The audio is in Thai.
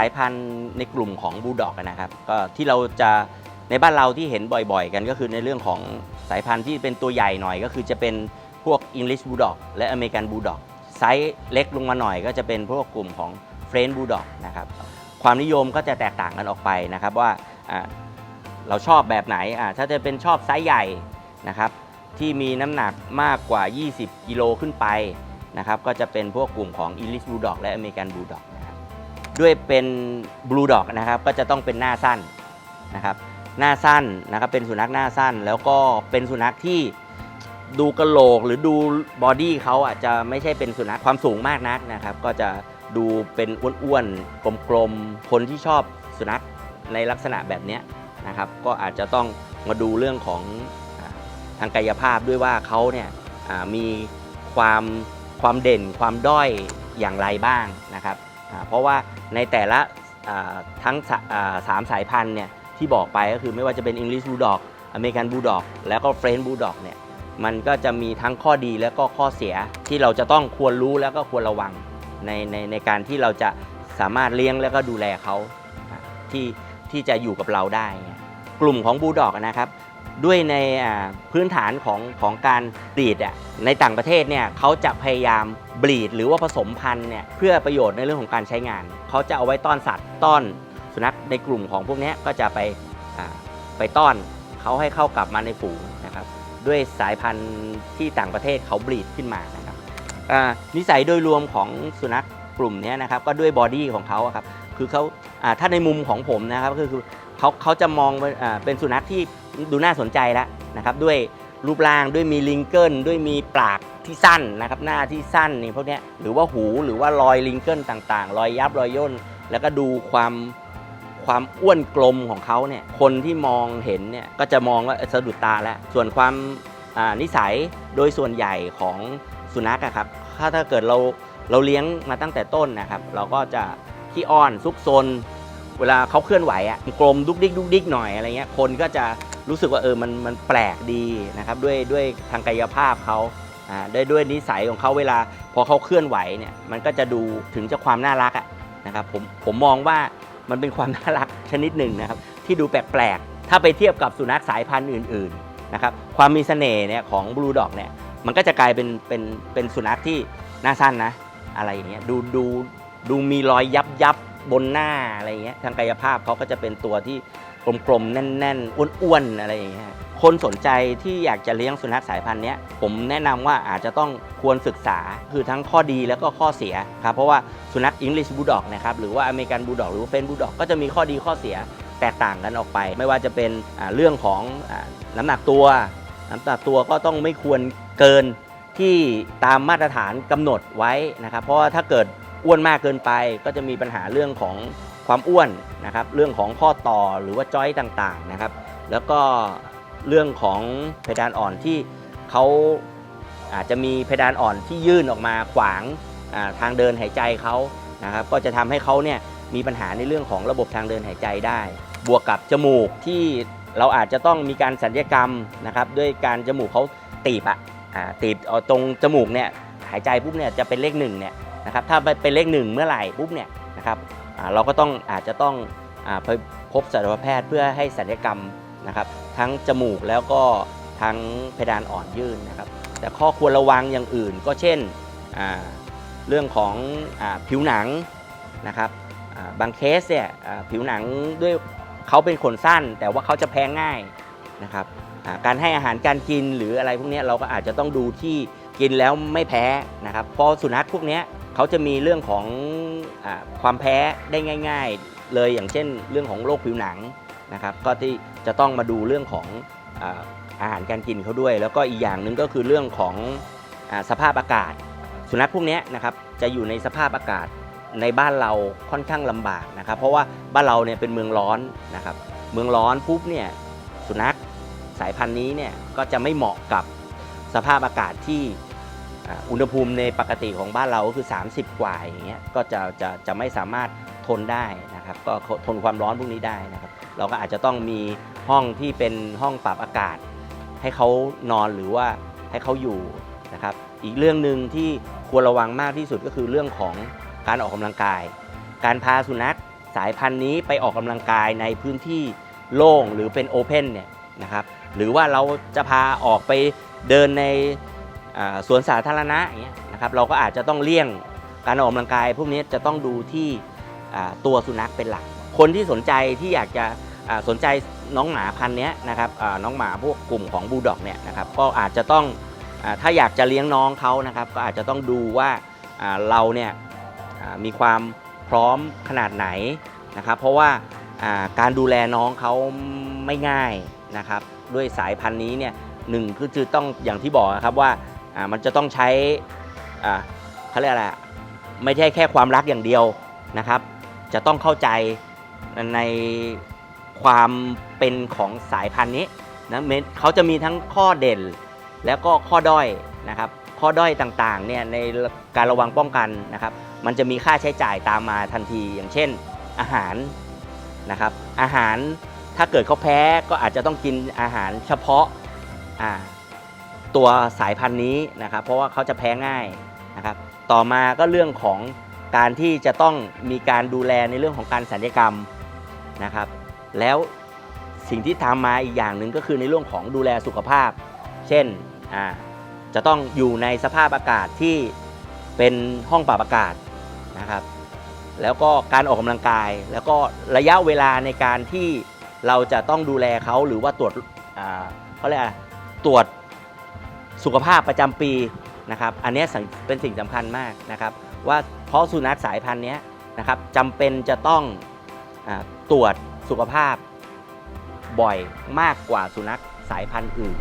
ายพันธุ์ในกลุ่มของบูลด็อกนะครับก็ที่เราจะในบ้านเราที่เห็นบ่อยๆ กันก็คือในเรื่องของสายพันธุ์ที่เป็นตัวใหญ่หน่อย ก็คือจะเป็นพวก English Bulldog และ American Bulldog ไซส์เล็กลงมาหน่อยก็จะเป็นพวกกลุ่มของ French Bulldog นะครับความนิยมก็จะแตกต่างกันออกไปนะครับว่าเราชอบแบบไหนถ้าจะเป็นชอบไซส์ใหญ่นะครับที่มีน้ำหนักมากกว่า 20 กิโลขึ้นไปนะครับก็จะเป็นพวกกลุ่มของ English Bulldog และ American Bulldog ด้วยเป็นบลูดอกนะครับก็จะต้องเป็นหน้าสั้นนะครับหน้าสั้นนะครับเป็นสุนัขหน้าสั้น แล้วก็เป็นสุนัขที่ดูกระโหลกหรือดูบอดี้เขาอาจจะไม่ใช่เป็นสุนัขความสูงมากนักนะครับ ก็จะดูเป็นอ้วนๆกลมๆคนที่ชอบสุนัขในลักษณะแบบนี้นะครับ ก็อาจจะต้องมาดูเรื่องของทางกายภาพด้วยว่าเขาเนี่ยมีความความเด่นความด้อยอย่างไรบ้างนะครับ เพราะว่าในแต่ละทั้งสาอ่าสามสายพันธุ์เนี่ยที่บอกไปก็คือไม่ว่าจะเป็น English Bulldog American Bulldog แล้วก็ French Bulldog เนี่ยมันก็จะมีทั้งข้อดีและก็ข้อเสียที่เราจะต้องควรรู้แล้วก็ควรระวังในในในการที่เราจะสามารถเลี้ยงแล้วก็ดูแลเขาที่ที่จะอยู่กับเราได้ กลุ่มของ Bulldog นะครับ ด้วยในพื้นฐานของของการบีดอะในต่างประเทศเนี่ยเขาจะพยายามบีดหรือว่าผสมพันธุ์เนี่ยเพื่อประโยชน์ในเรื่องของการใช้งาน เขาจะเอาไว้ต้อนสัตว์ต้อนสุนัขในกลุ่มของพวกนี้ก็จะไปไปต้อนเขาให้เข้ากลับมาในฝูงนะครับด้วยสายพันธุ์ที่ต่างประเทศเขาบีดขึ้นมานะครับนิสัยโดยรวมของสุนัขกลุ่มนี้นะครับก็ด้วยบอดี้ของเขาครับ คือเขาถ้าในมุมของผมนะครับก็คือเขาเขาจะมองเป็นสุนัขที่ดูน่าสนใจแล้วนะครับด้วยรูปร่างด้วยมีลิงเกิลด้วยมีปากที่สั้นนะครับหน้าที่สั้นนี่พวกนี้หรือว่าหูหรือว่ารอยลิงเกิลต่างๆ รอยยับรอยย่น แล้วก็ดูความความอ้วนกลมของเขาเนี่ยคนที่มองเห็นเนี่ยก็จะมองว่าสะดุดตาแล้วส่วนความนิสัยโดยส่วนใหญ่ของสุนัขอะครับถ้าถ้าเกิดเราเราเลี้ยงมาตั้งแต่ต้นนะครับ เราก็จะ ขี้อ้อนซุกซนเวลาเขาเคลื่อนไหวอะกลมดุกดิกดุกดิกหน่อยอะไรเงี้ยคนก็จะรู้สึกว่าเออมันมันแปลกดีนะครับด้วยด้วยทางกายภาพเขาอ่าด้ด้วยนิสัยของเขาเวลาพอเขาเคลื่อนไหวเนี่ยมันก็จะดูถึงจะความน่ารักอะนะครับผมผมมองว่ามันเป็นความน่ารักชนิดหนึ่งนะครับที่ดูแปลกๆถ้าไปเทียบกับสุนัขสายพันธุ์อื่นๆนะครับความมีเสน่ห์เนี่ยของบลูด็อกเนี่ยมันก็จะกลายเป็นเป็นเป็นสุนัขที่หน้าสั้นนะอะไรอย่างเงี้ยดูดู ดูมีรอยยับยับบนหน้าอะไรอย่างเงี้ยทางกายภาพเขาก็จะเป็นตัวที่กลมๆแน่นๆอ้วนๆอะไรอย่างเงี้ยคนสนใจที่อยากจะเลี้ยงสุนัขสายพันธุ์เนี้ยผมแนะนำว่าอาจจะต้องควรศึกษาคือทั้งข้อดีแล้วก็ข้อเสียครับเพราะว่าสุนัข English Bulldog นะครับหรือว่าอเมริกัน Bulldog หรือว่าเฟนบู l ด o กก็จะมีข้อดีข้อเสียแตกต่างกันออกไป ไม่ว่าจะเป็นเรื่องของอน้ำหนักตัว น้ำหนักตัวก็ต้องไม่ควรเกินที่ตามมาตรฐานกำหนดไว้นะครับเพราะว่าถ้าเกิด อ้วนมากเกินไปก็จะมีปัญหาเรื่องของความอ้วนนะครับ เรื่องของข้อต่อหรือว่าจอยต่างๆนะครับ แล้วก็เรื่องของเพดานอ่อนที่เขาอาจจะมีเพดานอ่อนที่ยื่นออกมาขวางาทางเดินหายใจเขานะครับ ก็จะทำให้เขาเนี่ยมีปัญหาในเรื่องของระบบทางเดินหายใจได้ บวกกับจมูกที่เราอาจจะต้องมีการสัญญกรรมนะครับ ด้วยการจมูกเขาตีบอะอ่าตีบตรงจมูกเนี่ยหายใจปุ๊บเนี่ยจะเป็นเลขหนึ่งเนี่ย นะครับถ้าเป็นเลขหนึ่งเมื่อไหร่ปุ๊บเนี่ยนะครับเราก็ต้องอาจจะต้องไปพบสัตวแพทย์เพื่อให้สัญญกรรมนะครับทั้งจมูกแล้วก็ทั้งเพดานอ่อนยื่นนะครับแต่ข้อควรระวังอย่างอื่นก็เช่นเรื่องของอผิวหนังนะครับบางเคสเนี่ยผิวหนังด้วยเขาเป็นขนสั้น แต่ว่าเขาจะแพ้ง่ายนะครับการให้อาหารการกินหรืออะไรพวกนี้เราก็อาจจะต้องดูที่กินแล้วไม่แพ้นะครับเพราะสุนัขพวกนี้ เขาจะมีเรื่องของอความแพ้ได้ง่าย ๆ เลยอย่างเช่น เรื่องของโรคผิวหนังนะครับ ก็ที่จะต้องมาดูเรื่องของอาอาหารการกินเขาด้วย แล้วก็อีกอย่างหนึ่งก็คือเรื่องของอสภาพอากาศ สุนัขพวกนี้นะครับจะอยู่ในสภาพอากาศในบ้านเราค่อนข้างลำบากนะครับ เพราะว่าบ้านเราเนี่ยเป็นเมืองร้อนนะครับ เมืองร้อนปุ๊บเนี่ยสุนัขสายพันธุ์นี้เนี่ยก็จะไม่เหมาะกับสภาพอากาศที่ อุณหภูมิในปกติของบ้านเราก็คือ 30 กว่าอย่างเงี้ยก็จะจะจะไม่สามารถทนได้นะครับก็ทนความร้อนพวกนี้ได้นะครับ เราก็อาจจะต้องมีห้องที่เป็นห้องปรับอากาศ ให้เขานอนหรือว่าให้เขาอยู่นะครับ อีกเรื่องหนึ่งที่ควรระวังมากที่สุดก็คือเรื่องของการออกกำลังกาย การพาสุนัขสายพันธุ์นี้ไปออกกำลังกายในพื้นที่โล่งหรือเป็นโอเพนเนี่ยนะครับหรือว่าเราจะพาออกไปเดินใน สวนสาธารณะอย่างเงี้ยนะครับเราก็อาจจะต้องเลี่ยงการออกกำลังกาย พวกนี้จะต้องดูที่ตัวสุนัขเป็นหลัก คนที่สนใจที่อยากจะสนใจน้องหมาพันธุ์นี้นะครับน้องหมาพวกกลุ่มของบูลด็อกเนี่ยนะครับก็อาจจะต้องอถ้าอยากจะเลี้ยงน้องเขานะครับก็อาจจะต้องดูว่าเราเนี่ยมีความพร้อมขนาดไหนนะครับเพราะว่าการดูแลน้องเขาไม่ง่ายนะครับด้วยสายพันธุ์นี้เนี่ยหนึ่งคือต้องอย่างที่บอกครับว่า อ่ามันจะต้องใช้อ่าเขาเรียกอะไรไม่ใช่แค่ความรักอย่างเดียวนะครับ จะต้องเข้าใจในความเป็นของสายพันธุ์นี้นะเมนเขาจะมีทั้งข้อเด่นแล้วก็ข้อด้อยนะครับ ข้อด้อยต่างๆเนี่ยในการระวังป้องกันนะครับ มันจะมีค่าใช้จ่ายตามมาทันทีอย่างเช่นอาหารนะครับ อาหารถ้าเกิดเขาแพ้ก็อาจจะต้องกินอาหารเฉพาะอ่า ตัวสายพันธุ์นี้นะครับ เพราะว่าเขาจะแพ้ง่ายนะครับ ต่อมาก็เรื่องของการที่จะต้องมีการดูแลในเรื่องของการสัญญกรรมนะครับ แล้วสิ่งที่ทำมาอีกอย่างหนึ่งก็คือในเรื่องของดูแลสุขภาพ เช่นจะต้องอยู่ในสภาพอากาศที่เป็นห้องปรับอากาศนะครับ แล้วก็การออกกำลังกาย แล้วก็ระยะเวลาในการที่เราจะต้องดูแลเขาหรือว่าตรวจเขาเรียกอะไรตรวจ สุขภาพประจำปีนะครับ อันนี้เป็นสิ่งสำคัญมากนะครับ ว่าเพราะสุนัขสายพันธุ์นี้นะครับจำเป็นจะต้องอตรวจสุขภาพบ่อยมากกว่าสุนัขสายพันธุ์อื่น